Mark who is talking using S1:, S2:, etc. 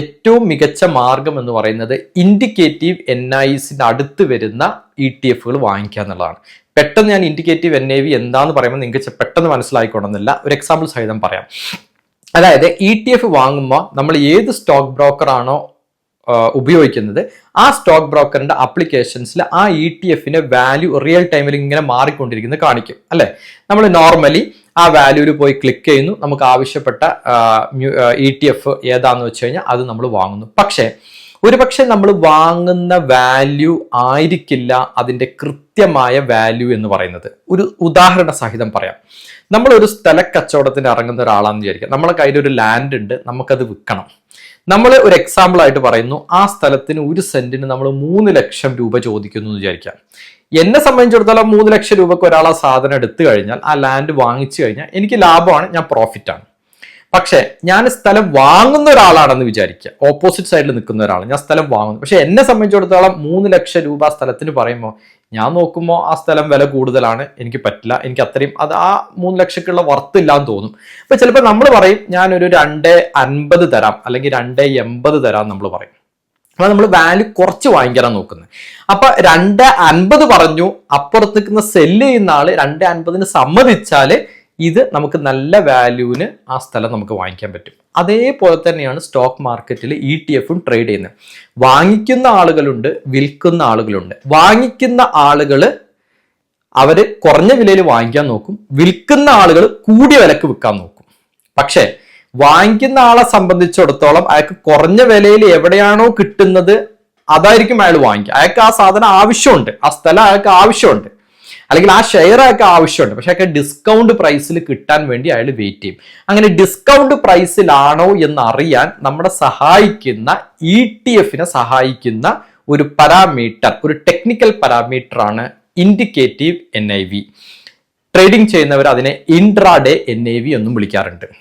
S1: ഏറ്റവും മികച്ച മാർഗം എന്ന് പറയുന്നത് ഇൻഡിക്കേറ്റീവ് എൻ ഐ സിന് അടുത്ത് വരുന്ന ഇ ടി എഫുകൾ വാങ്ങിക്കുക എന്നുള്ളതാണ്. പെട്ടെന്ന് ഞാൻ ഇൻഡിക്കേറ്റീവ് എൻ ഐ വി എന്താന്ന് പറയുമ്പോൾ നിങ്ങൾക്ക് പെട്ടെന്ന് മനസ്സിലായിക്കൊണ്ടെന്നില്ല ഒരു എക്സാമ്പിൾ സഹിതം പറയാം. അതായത് ഇ ടി എഫ് വാങ്ങുമ്പോൾ നമ്മൾ ഏത് സ്റ്റോക്ക് ബ്രോക്കറാണോ ഉപയോഗിക്കുന്നത് ആ സ്റ്റോക്ക് ബ്രോക്കറിന്റെ അപ്ലിക്കേഷൻസിൽ ആ ഇ ടി എഫിന്റെ വാല്യൂ റിയൽ ടൈമിൽ ഇങ്ങനെ മാറിക്കൊണ്ടിരിക്കുന്നത് കാണിക്കും. അല്ലെ? നമ്മൾ നോർമലി ആ വാല്യൂവിൽ പോയി ക്ലിക്ക് ചെയ്യുന്നു. നമുക്ക് ആവശ്യപ്പെട്ട ഇ ടി എഫ് ഏതാന്ന് വെച്ച് കഴിഞ്ഞാൽ അത് നമ്മൾ വാങ്ങുന്നു. പക്ഷേ ഒരുപക്ഷെ നമ്മൾ വാങ്ങുന്ന വാല്യൂ ആയിരിക്കില്ല അതിന്റെ കൃത്യമായ വാല്യൂ എന്ന് പറയുന്നത്. ഒരു ഉദാഹരണ സഹിതം പറയാം. നമ്മളൊരു ഒരു സ്ഥല കച്ചവടത്തിന് ഇറങ്ങുന്ന ഒരാളാണെന്ന് വിചാരിക്കാം. നമ്മളെ കയ്യിൽ ഒരു ലാൻഡ് ഉണ്ട്. നമുക്കത് വിൽക്കണം. നമ്മൾ ഒരു എക്സാമ്പിൾ ആയിട്ട് പറയുന്നു ആ സ്ഥലത്തിന് ഒരു സെന്റിന് നമ്മൾ മൂന്ന് ലക്ഷം രൂപ ചോദിക്കുന്നു എന്ന് വിചാരിക്കാം. എന്നെ സംബന്ധിച്ചിടത്തോളം മൂന്ന് ലക്ഷം രൂപക്ക് ഒരാൾ ആ സാധനം എടുത്തു കഴിഞ്ഞാൽ ആ ലാൻഡ് വാങ്ങിച്ചു കഴിഞ്ഞാൽ എനിക്ക് ലാഭമാണ് ഞാൻ പ്രോഫിറ്റ് ആണ്. പക്ഷേ ഞാൻ സ്ഥലം വാങ്ങുന്ന ഒരാളാണെന്ന് വിചാരിക്കുക. ഓപ്പോസിറ്റ് സൈഡിൽ നിൽക്കുന്ന ഒരാൾ ഞാൻ സ്ഥലം വാങ്ങുന്നു. പക്ഷെ എന്നെ സംബന്ധിച്ചിടത്തോളം മൂന്ന് ലക്ഷം രൂപ സ്ഥലത്തിന് പറയുമ്പോൾ ഞാൻ നോക്കുമ്പോൾ ആ സ്ഥലം വില കൂടുതലാണ് എനിക്ക് പറ്റില്ല എനിക്ക് അത്രയും അത് ആ മൂന്ന് ലക്ഷക്കുള്ള വർത്ത് ഇല്ലാന്ന് തോന്നും. അപ്പൊ ചിലപ്പോൾ നമ്മൾ പറയും ഞാനൊരു രണ്ട് അൻപത് തരാം അല്ലെങ്കിൽ രണ്ട് എൺപത് തരാം നമ്മൾ പറയും. അപ്പൊ നമ്മൾ വാല്യൂ കുറച്ച് വാങ്ങിക്കാനാണ് നോക്കുന്നത്. അപ്പൊ രണ്ട് അൻപത് പറഞ്ഞു അപ്പുറത്ത് നിൽക്കുന്ന സെല്ല് ചെയ്യുന്ന ആൾ രണ്ട് അൻപതിന് സമ്മതിച്ചാൽ ഇത് നമുക്ക് നല്ല വാല്യൂവിന് ആ സ്ഥലം നമുക്ക് വാങ്ങിക്കാൻ പറ്റും. അതേപോലെ തന്നെയാണ് സ്റ്റോക്ക് മാർക്കറ്റിൽ ഇ ടി എഫും ട്രേഡ് ചെയ്യുന്നത്. വാങ്ങിക്കുന്ന ആളുകളുണ്ട് വിൽക്കുന്ന ആളുകളുണ്ട്. വാങ്ങിക്കുന്ന ആളുകൾ അവർ കുറഞ്ഞ വിലയിൽ വാങ്ങിക്കാൻ നോക്കും. വിൽക്കുന്ന ആളുകൾ കൂടിയ വിലക്ക് വിൽക്കാൻ നോക്കും. പക്ഷേ വാങ്ങിക്കുന്ന ആളെ സംബന്ധിച്ചിടത്തോളം അയാൾക്ക് കുറഞ്ഞ വിലയിൽ എവിടെയാണോ കിട്ടുന്നത് അതായിരിക്കും അയാൾ വാങ്ങിക്കുക. അയാൾക്ക് ആ സാധനം ആവശ്യമുണ്ട്. ആ സ്ഥലം അയാൾക്ക് ആവശ്യമുണ്ട്. അല്ലെങ്കിൽ ആ ഷെയർ ഒക്കെ ആവശ്യമുണ്ട്. പക്ഷെ അയാൾക്ക് ഡിസ്കൗണ്ട് പ്രൈസിൽ കിട്ടാൻ വേണ്ടി അയാൾ വെയിറ്റ് ചെയ്യും. അങ്ങനെ ഡിസ്കൗണ്ട് പ്രൈസിലാണോ എന്ന് അറിയാൻ നമ്മളെ സഹായിക്കുന്ന ഇ ടി എഫിനെ സഹായിക്കുന്ന ഒരു പാരാമീറ്റർ ഒരു ടെക്നിക്കൽ പാരാമീറ്റർ ആണ് indicative N I V trading ചെയ്യുന്നവർ അതിനെ ഇൻട്രാഡേ എൻ ഐ വി എന്നും വിളിക്കാറുണ്ട്.